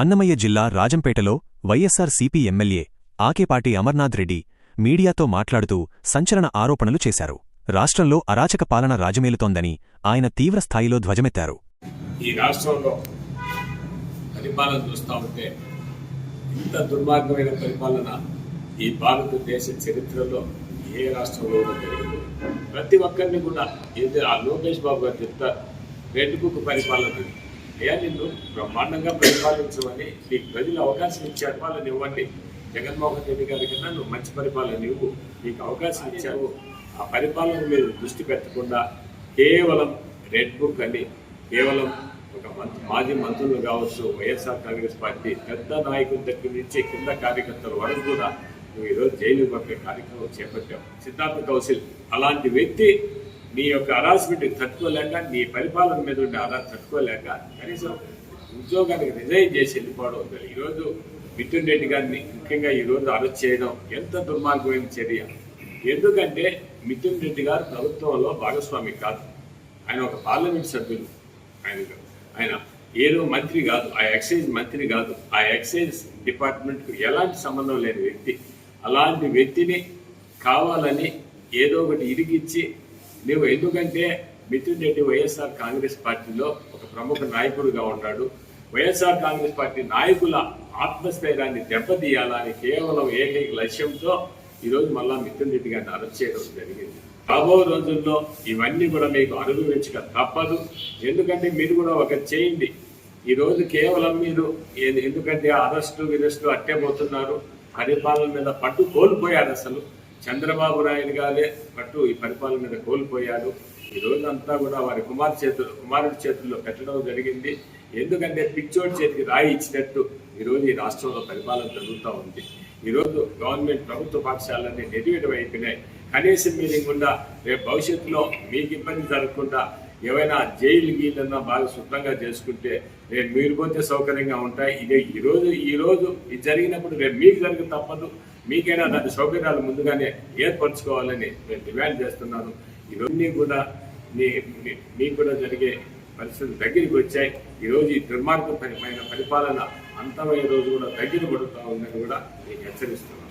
అన్నమయ్య జిల్లా రాజంపేటలో YSR CP MLA Akepati Amarnath Reddy మీడియాతో మాట్లాడుతూ సంచలన ఆరోపణలు చేశారు. రాష్ట్రంలో అరాచక పాలన రాజమేలుతోందని ఆయన తీవ్రస్థాయిలో ధ్వజమెత్తారు. ఈ రాష్ట్రంలో పరిపాలన చూస్తా ఉంటే ఇంత దుర్మార్గమైన పరిపాలన ఈ భారతదేశ చరిత్రలో ఏ రాష్ట్రంలో జరిగింది. ప్రతి ఒక్కరిని కూడా ఏదో ఆ లోకేష్ బాబు గారు చెప్తారు రెడ్ బుక్ పరిపాలన అయ్యా నిన్ను బ్రహ్మాండంగా పరిపాలించమని నీకు ప్రజలు అవకాశం ఇచ్చారు. వాళ్ళని ఇవ్వండి. జగన్మోహన్ రెడ్డి గారి కన్నా నువ్వు మంచి పరిపాలన ఇవ్వు. నీకు అవకాశం ఇచ్చావు ఆ పరిపాలన మీద దృష్టి పెట్టకుండా కేవలం రెడ్ బుక్ అని కేవలం ఒక మాజీ మంత్రులు కావచ్చు వైఎస్ఆర్ కాంగ్రెస్ పార్టీ పెద్ద నాయకుల దగ్గర నుంచి కింద కార్యకర్తల వరకు కూడా నువ్వు ఈరోజు జైలు పంపే కార్యక్రమం చేపట్టావు. సిద్ధార్థ కౌశల్ అలాంటి వ్యక్తి నీ యొక్క హరాస్మెంట్ తట్టుకోలేక నీ పరిపాలన మీద ఉండే అలా తట్టుకోలేక కనీసం ఉద్యోగానికి రిజైన్ చేసి వెళ్ళిపోవడం ఉండాలి ఈరోజు మిథున్ రెడ్డి గారిని ముఖ్యంగా ఈరోజు అరెస్ట్ చేయడం ఎంత దుర్మార్గమైన చర్య. ఎందుకంటే మిథున్ రెడ్డి గారు ప్రభుత్వంలో భాగస్వామి కాదు. ఆయన ఒక పార్లమెంట్ సభ్యులు. ఆయన ఆయన ఏదో మంత్రి కాదు. ఆ ఎక్సైజ్ మంత్రి కాదు. ఆ ఎక్సైజ్ డిపార్ట్మెంట్కు ఎలాంటి సంబంధం లేని వ్యక్తి. అలాంటి వ్యక్తిని కావాలని ఏదో ఒకటి ఇరిగిచ్చి నువ్వు ఎందుకంటే మిథున్ రెడ్డి వైఎస్ఆర్ కాంగ్రెస్ పార్టీలో ఒక ప్రముఖ నాయకుడిగా ఉన్నాడు. వైఎస్ఆర్ కాంగ్రెస్ పార్టీ నాయకుల ఆత్మస్థైర్యాన్ని దెబ్బతీయాలని కేవలం ఏకైక లక్ష్యంతో ఈరోజు మళ్ళా మిథున్ రెడ్డి గారిని అరెస్ట్ చేయడం జరిగింది. రాబో రోజుల్లో ఇవన్నీ కూడా మీకు అనుభవించక తప్పదు. ఎందుకంటే మీరు కూడా ఒక చేయండి. ఈ రోజు కేవలం మీరు ఎందుకంటే అరెస్టు విరెస్టు అట్టే పోతున్నారు. పరిపాలన మీద పట్టు కోల్పోయారు అసలు. చంద్రబాబు నాయుడు గారే పట్టు ఈ పరిపాలన మీద కోల్పోయారు. ఈ రోజు అంతా కూడా వారి కుమార్ చేతులు కుమారుడి చేతుల్లో పెట్టడం జరిగింది. ఎందుకంటే పిచ్చోడి చేతికి రాయి ఇచ్చినట్టు ఈరోజు ఈ రాష్ట్రంలో పరిపాలన జరుగుతూ ఉంది. ఈరోజు గవర్నమెంట్ ప్రభుత్వ పాఠశాలన్నీ నిర్వీడం అయిపోయినాయి. కనీసం మీరేకుండా రేపు భవిష్యత్తులో మీకు ఇబ్బంది జరగకుండా ఏవైనా జైలు గీలన్నా బాగా శుభ్రంగా చేసుకుంటే రేపు మీరు పోతే సౌకర్యంగా ఉంటాయి. ఇదే ఈరోజు ఈరోజు ఇది జరిగినప్పుడు రేపు మీకు జరగ తప్పదు. మీకైనా దాని సౌకర్యాలు ముందుగానే ఏర్పరచుకోవాలని నేను డిమాండ్ చేస్తున్నాను. ఇవన్నీ కూడా మీ మీకు కూడా జరిగే పరిస్థితులు దగ్గరికి వచ్చాయి. ఈ రోజు ఈ దుర్మార్గమైన పరిపాలన అంతమయ్యే రోజు కూడా దగ్గర పడుతూ ఉందని కూడా నేను హెచ్చరిస్తున్నాను.